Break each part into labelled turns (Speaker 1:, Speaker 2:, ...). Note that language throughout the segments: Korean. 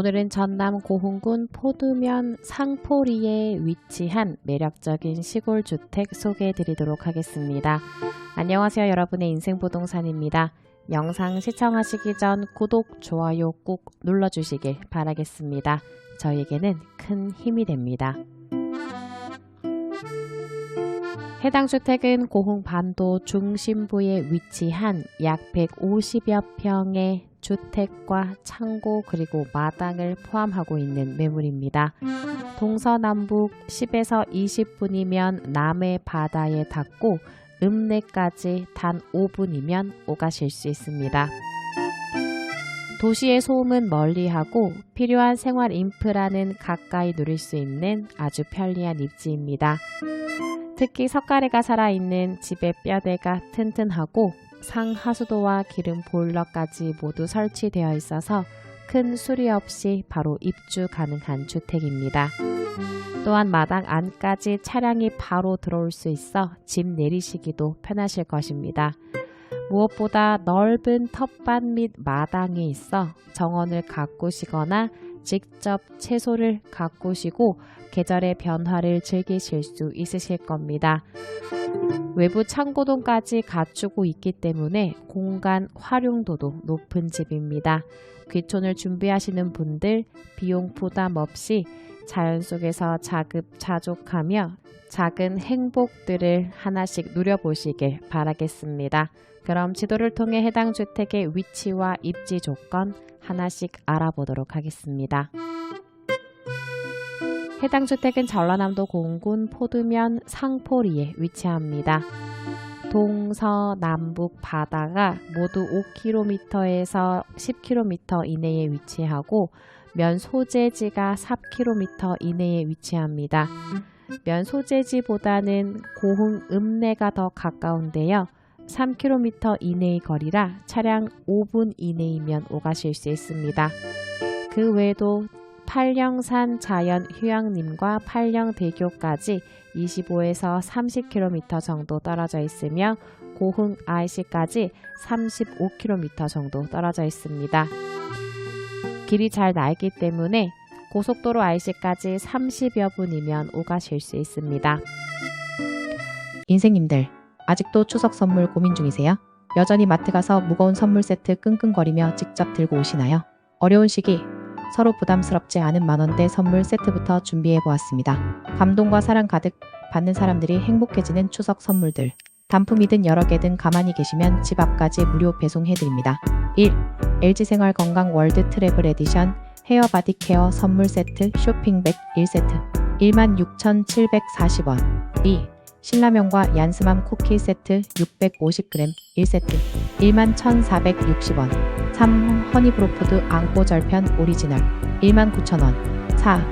Speaker 1: 오늘은 전남 고흥군 포두면 상포리에 위치한 매력적인 시골 주택 소개해 드리도록 하겠습니다. 안녕하세요. 여러분의 인생 부동산입니다. 영상 시청하시기 전 구독, 좋아요 꼭 눌러주시길 바라겠습니다. 저에게는 큰 힘이 됩니다. 해당 주택은 고흥 반도 중심부에 위치한 약 150여 평의 주택과 창고 그리고 마당을 포함하고 있는 매물입니다. 동서남북 10에서 20분이면 남해 바다에 닿고 읍내까지 단 5분이면 오가실 수 있습니다. 도시의 소음은 멀리하고 필요한 생활 인프라는 가까이 누릴 수 있는 아주 편리한 입지입니다. 특히 석가래가 살아있는 집의 뼈대가 튼튼하고 상하수도와 기름 보일러까지 모두 설치되어 있어서 큰 수리 없이 바로 입주 가능한 주택입니다. 또한 마당 안까지 차량이 바로 들어올 수 있어 집 내리시기도 편하실 것입니다. 무엇보다 넓은 텃밭 및 마당이 있어 정원을 가꾸시거나 직접 채소를 가꾸시고 계절의 변화를 즐기실 수 있으실 겁니다. 외부 창고동까지 갖추고 있기 때문에 공간 활용도도 높은 집입니다. 귀촌을 준비하시는 분들 비용 부담 없이 자연 속에서 자급자족하며 작은 행복들을 하나씩 누려보시길 바라겠습니다. 그럼 지도를 통해 해당 주택의 위치와 입지 조건 하나씩 알아보도록 하겠습니다. 해당 주택은 전라남도 공군 포두면 상포리에 위치합니다. 동서남북 바다가 모두 5km에서 10km 이내에 위치하고 면 소재지가 4km 이내에 위치합니다. 면 소재지보다는 고흥 읍내가 더 가까운데요. 3km 이내의 거리라 차량 5분 이내이면 오가실 수 있습니다. 그 외에도 팔령산 자연 휴양림과 팔령대교까지 25에서 30km 정도 떨어져 있으며 고흥 IC까지 35km 정도 떨어져 있습니다. 길이 잘 날기 때문에 고속도로 IC까지 30여 분이면 오가실 수 있습니다.
Speaker 2: 인생님들, 아직도 추석 선물 고민 중이세요? 여전히 마트 가서 무거운 선물 세트 끙끙거리며 직접 들고 오시나요? 어려운 시기, 서로 부담스럽지 않은 만원대 선물 세트부터 준비해 보았습니다. 감동과 사랑 가득 받는 사람들이 행복해지는 추석 선물들. 단품이든 여러 개든 가만히 계시면 집 앞까지 무료 배송해 드립니다. 1. LG생활 건강 월드 트래블 에디션 헤어 바디 케어 선물 세트 쇼핑백 1세트 16,740원 2. 신라면과 얀스맘 쿠키 세트 650g 1세트 11,460원 3. 허니브로푸드 앙꼬 절편 오리지널 19,000원 4.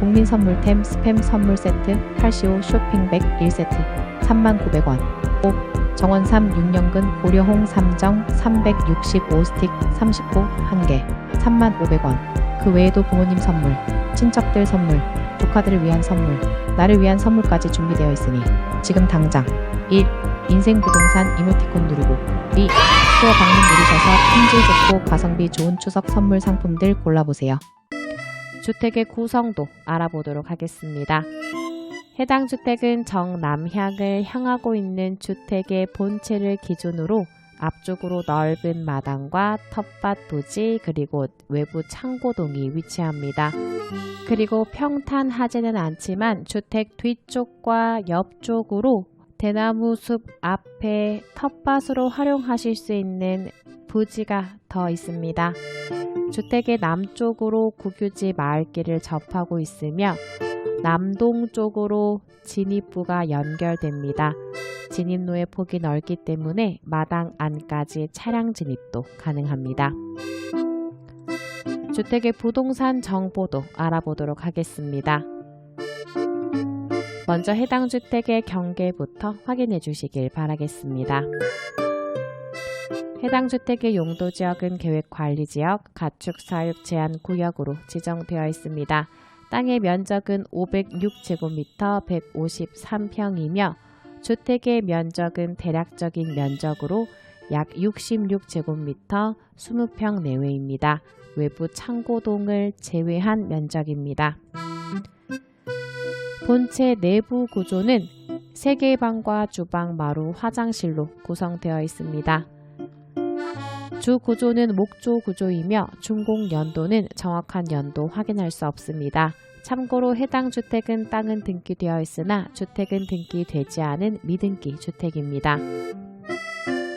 Speaker 2: 국민 선물템 스팸 선물 세트 8시오 쇼핑백 1세트 39,900원 5. 정원삼 6년근 고려홍 3정 365스틱 30호 1개 35,000원 그 외에도 부모님 선물, 친척들 선물, 조카들을 위한 선물, 나를 위한 선물까지 준비되어 있으니 지금 당장 1. 인생 부동산 이모티콘 누르고 2. 스토어 방문 누르셔서 품질 좋고 가성비 좋은 추석 선물 상품들 골라보세요.
Speaker 1: 주택의 구성도 알아보도록 하겠습니다. 해당 주택은 정남향을 향하고 있는 주택의 본체를 기준으로 앞쪽으로 넓은 마당과 텃밭 부지 그리고 외부 창고동이 위치합니다. 그리고 평탄하지는 않지만 주택 뒤쪽과 옆쪽으로 대나무 숲 앞에 텃밭으로 활용하실 수 있는 부지가 더 있습니다. 주택의 남쪽으로 국유지 마을길을 접하고 있으며 남동 쪽으로 진입부가 연결됩니다. 진입로의 폭이 넓기 때문에 마당 안까지 차량 진입도 가능합니다. 주택의 부동산 정보도 알아보도록 하겠습니다. 먼저 해당 주택의 경계부터 확인해 주시길 바라겠습니다. 해당 주택의 용도 지역은 계획 관리 지역, 가축 사육 제한 구역으로 지정되어 있습니다. 땅의 면적은 506제곱미터 153평이며 주택의 면적은 대략적인 면적으로 약 66제곱미터 20평 내외입니다. 외부 창고동을 제외한 면적입니다. 본체 내부 구조는 3개의 방과 주방, 마루, 화장실로 구성되어 있습니다. 주 구조는 목조 구조이며 준공 연도는 정확한 연도 확인할 수 없습니다. 참고로 해당 주택은 땅은 등기되어 있으나 주택은 등기되지 않은 미등기 주택입니다.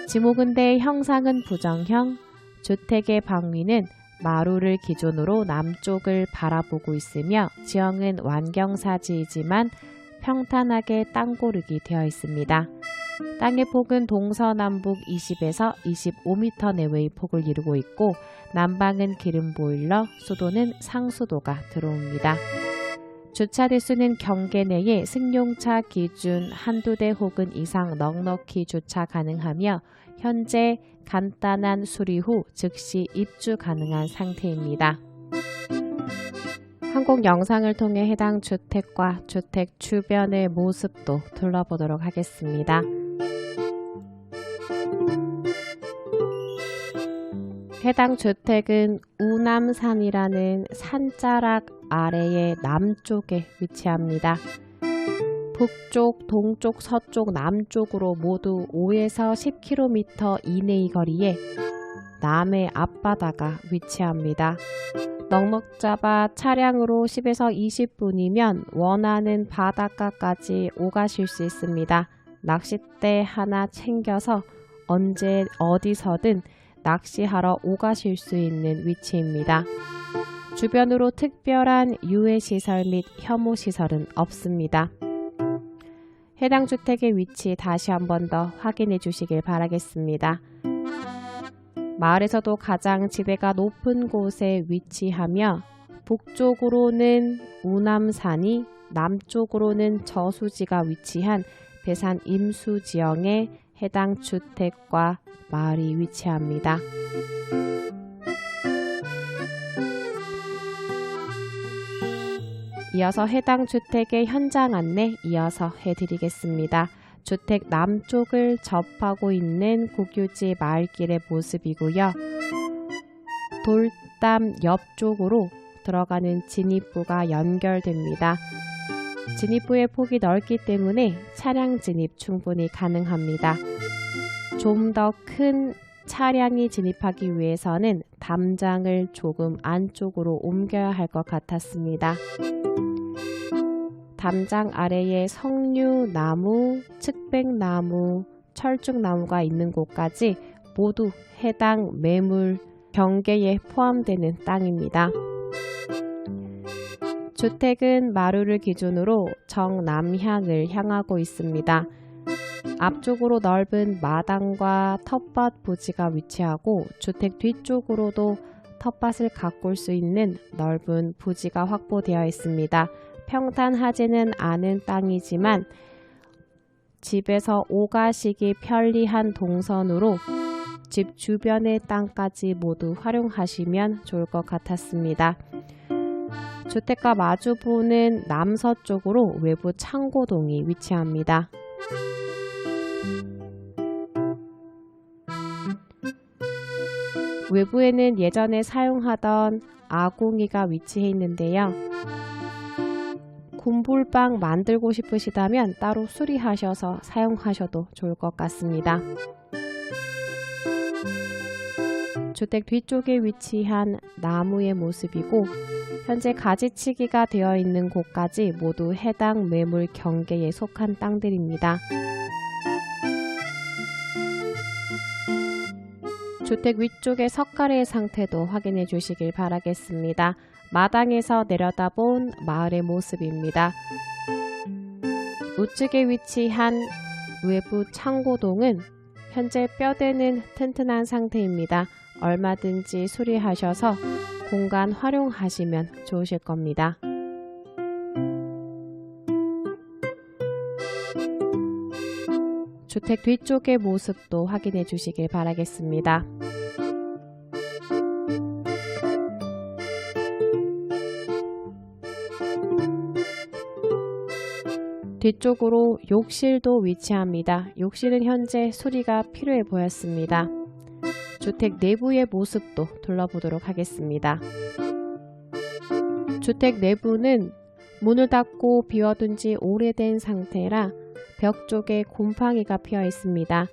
Speaker 1: 지목은 대 형상은 부정형, 주택의 방위는 마루를 기준으로 남쪽을 바라보고 있으며 지형은 완경사지이지만 평탄하게 땅고르기 되어 있습니다. 땅의 폭은 동서남북 20에서 25m 내외의 폭을 이루고 있고 난방은 기름 보일러, 수도는 상수도가 들어옵니다. 주차 대수는 경계 내에 승용차 기준 한두 대 혹은 이상 넉넉히 주차 가능하며 현재 간단한 수리 후 즉시 입주 가능한 상태입니다. 항공 영상을 통해 해당 주택과 주택 주변의 모습도 둘러보도록 하겠습니다. 해당 주택은 우남산이라는 산자락 아래의 남쪽에 위치합니다. 북쪽, 동쪽, 서쪽, 남쪽으로 모두 5에서 10km 이내의 거리에 남해 앞바다가 위치합니다. 넉넉 잡아 차량으로 10에서 20분이면 원하는 바닷가까지 오가실 수 있습니다. 낚싯대 하나 챙겨서 언제 어디서든 낚시하러 오가실 수 있는 위치입니다. 주변으로 특별한 유해시설 및 혐오시설은 없습니다. 해당 주택의 위치 다시 한 번 더 확인해 주시길 바라겠습니다. 마을에서도 가장 지대가 높은 곳에 위치하며 북쪽으로는 우남산이 남쪽으로는 저수지가 위치한 배산 임수 지형에 해당 주택과 마을이 위치합니다. 이어서 해당 주택의 현장 안내 이어서 해드리겠습니다. 주택 남쪽을 접하고 있는 국유지 마을길의 모습이고요. 돌담 옆쪽으로 들어가는 진입부가 연결됩니다. 진입부의 폭이 넓기 때문에 차량 진입 충분히 가능합니다. 좀 더 큰 차량이 진입하기 위해서는 담장을 조금 안쪽으로 옮겨야 할 것 같았습니다. 담장 아래에 석류나무, 측백나무, 철쭉나무가 있는 곳까지 모두 해당 매물 경계에 포함되는 땅입니다. 주택은 마루를 기준으로 정남향을 향하고 있습니다. 앞쪽으로 넓은 마당과 텃밭 부지가 위치하고 주택 뒤쪽으로도 텃밭을 가꿀 수 있는 넓은 부지가 확보되어 있습니다. 평탄하지는 않은 땅이지만 집에서 오가시기 편리한 동선으로 집 주변의 땅까지 모두 활용하시면 좋을 것 같았습니다. 주택과 마주보는 남서쪽으로 외부 창고동이 위치합니다. 외부에는 예전에 사용하던 아궁이가 위치해 있는데요. 곰불방 만들고 싶으시다면 따로 수리하셔서 사용하셔도 좋을 것 같습니다. 주택 뒤쪽에 위치한 나무의 모습이고 현재 가지치기가 되어 있는 곳까지 모두 해당 매물 경계에 속한 땅들입니다. 주택 위쪽의 석가래의 상태도 확인해 주시길 바라겠습니다. 마당에서 내려다본 마을의 모습입니다. 우측에 위치한 외부 창고동은 현재 뼈대는 튼튼한 상태입니다. 얼마든지 수리하셔서 공간 활용하시면 좋으실 겁니다. 주택 뒤쪽의 모습도 확인해 주시길 바라겠습니다. 뒤쪽으로 욕실도 위치합니다. 욕실은 현재 수리가 필요해 보였습니다. 주택 내부의 모습도 둘러보도록 하겠습니다. 주택 내부는 문을 닫고 비워둔 지 오래된 상태라 벽 쪽에 곰팡이가 피어 있습니다.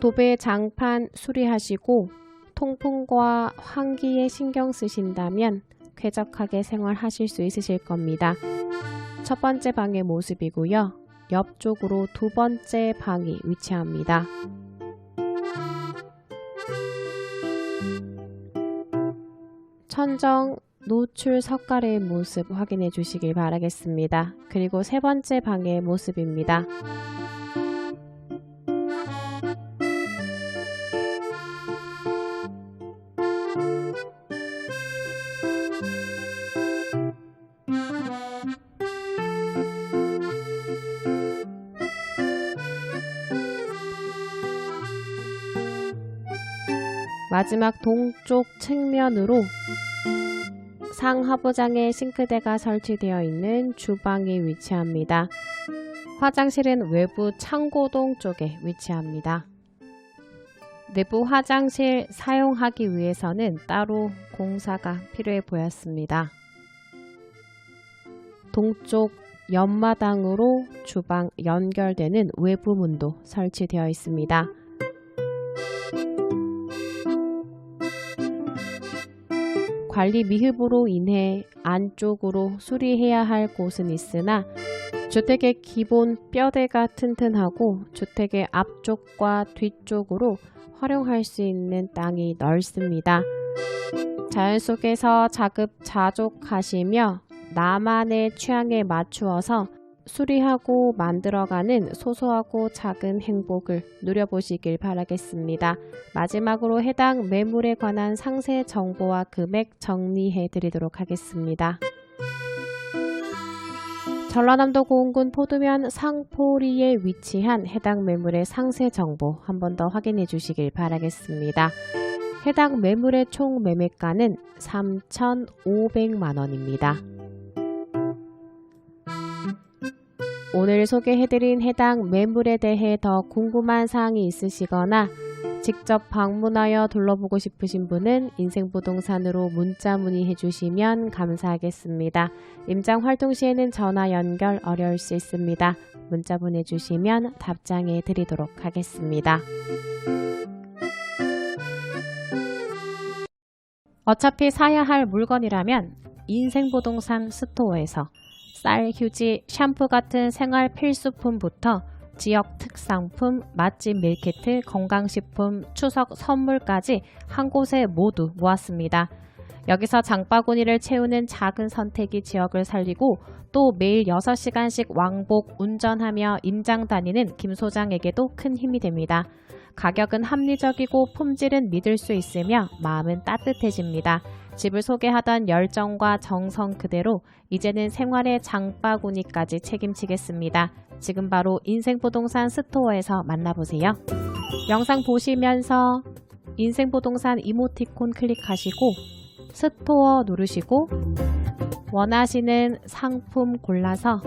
Speaker 1: 도배 장판 수리하시고 통풍과 환기에 신경 쓰신다면 쾌적하게 생활하실 수 있으실 겁니다. 첫 번째 방의 모습이고요. 옆쪽으로 두 번째 방이 위치합니다. 천정 노출 석가래의 모습 확인해 주시길 바라겠습니다. 그리고 세 번째 방의 모습입니다. 마지막 동쪽 측면으로 상하부장에 싱크대가 설치되어 있는 주방이 위치합니다. 화장실은 외부 창고동 쪽에 위치합니다. 내부 화장실 사용하기 위해서는 따로 공사가 필요해 보였습니다. 동쪽 옆마당으로 주방 연결되는 외부 문도 설치되어 있습니다. 관리 미흡으로 인해 안쪽으로 수리해야 할 곳은 있으나 주택의 기본 뼈대가 튼튼하고 주택의 앞쪽과 뒤쪽으로 활용할 수 있는 땅이 넓습니다. 자연 속에서 자급자족하시며 나만의 취향에 맞추어서 수리하고 만들어가는 소소하고 작은 행복을 누려보시길 바라겠습니다. 마지막으로 해당 매물에 관한 상세 정보와 금액 정리해 드리도록 하겠습니다. 전라남도 고흥군 포두면 상포리에 위치한 해당 매물의 상세 정보 한 번 더 확인해 주시길 바라겠습니다. 해당 매물의 총 매매가는 3,500만 원입니다. 오늘 소개해드린 해당 매물에 대해 더 궁금한 사항이 있으시거나 직접 방문하여 둘러보고 싶으신 분은 인생부동산으로 문자 문의해 주시면 감사하겠습니다. 임장 활동 시에는 전화 연결 어려울 수 있습니다. 문자 보내주시면 답장해 드리도록 하겠습니다. 어차피 사야 할 물건이라면 인생부동산 스토어에서 쌀, 휴지, 샴푸 같은 생활 필수품부터 지역 특상품, 맛집 밀키트, 건강식품, 추석 선물까지 한 곳에 모두 모았습니다. 여기서 장바구니를 채우는 작은 선택이 지역을 살리고 또 매일 6시간씩 왕복 운전하며 임장 다니는 김 소장에게도 큰 힘이 됩니다. 가격은 합리적이고 품질은 믿을 수 있으며 마음은 따뜻해집니다. 집을 소개하던 열정과 정성 그대로 이제는 생활의 장바구니까지 책임지겠습니다. 지금 바로 인생부동산 스토어에서 만나보세요. 영상 보시면서 인생부동산 이모티콘 클릭하시고 스토어 누르시고 원하시는 상품 골라서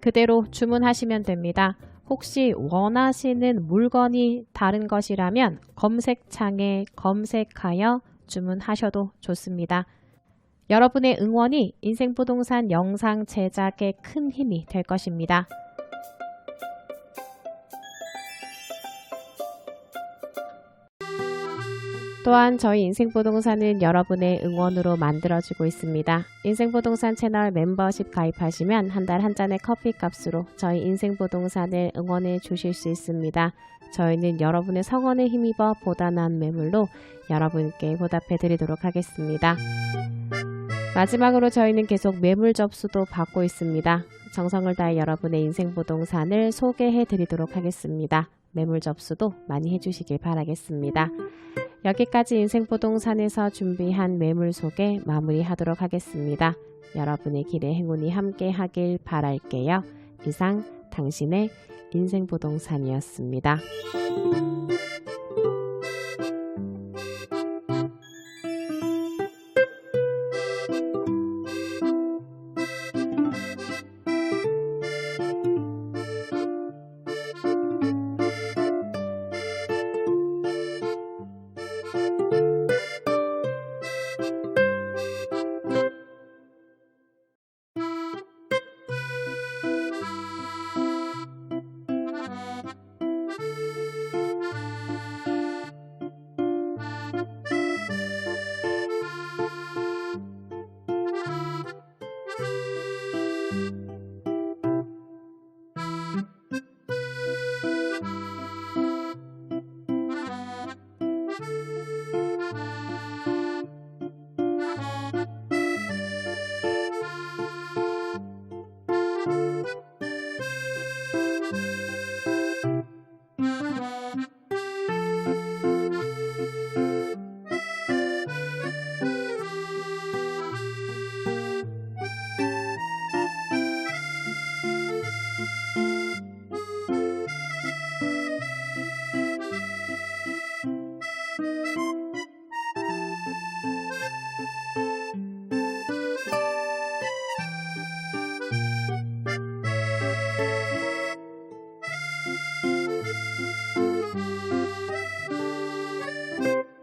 Speaker 1: 그대로 주문하시면 됩니다. 혹시 원하시는 물건이 다른 것이라면 검색창에 검색하여 주문하셔도 좋습니다. 여러분의 응원이 인생부동산 영상 제작에 큰 힘이 될 것입니다. 또한 저희 인생부동산은 여러분의 응원으로 만들어지고 있습니다. 인생부동산 채널 멤버십 가입하시면 한 달한 잔의 커피 값으로 저희 인생부동산을 응원해 주실 수 있습니다. 저희는 여러분의 성원에 힘입어 보다 나은 매물로 여러분께 보답해 드리도록 하겠습니다. 마지막으로 저희는 계속 매물 접수도 받고 있습니다. 정성을 다해 여러분의 인생부동산을 소개해 드리도록 하겠습니다. 매물 접수도 많이 해주시길 바라겠습니다. 여기까지 인생부동산에서 준비한 매물 소개 마무리하도록 하겠습니다. 여러분의 길에 행운이 함께 하길 바랄게요. 이상 당신의 인생 부동산이었습니다.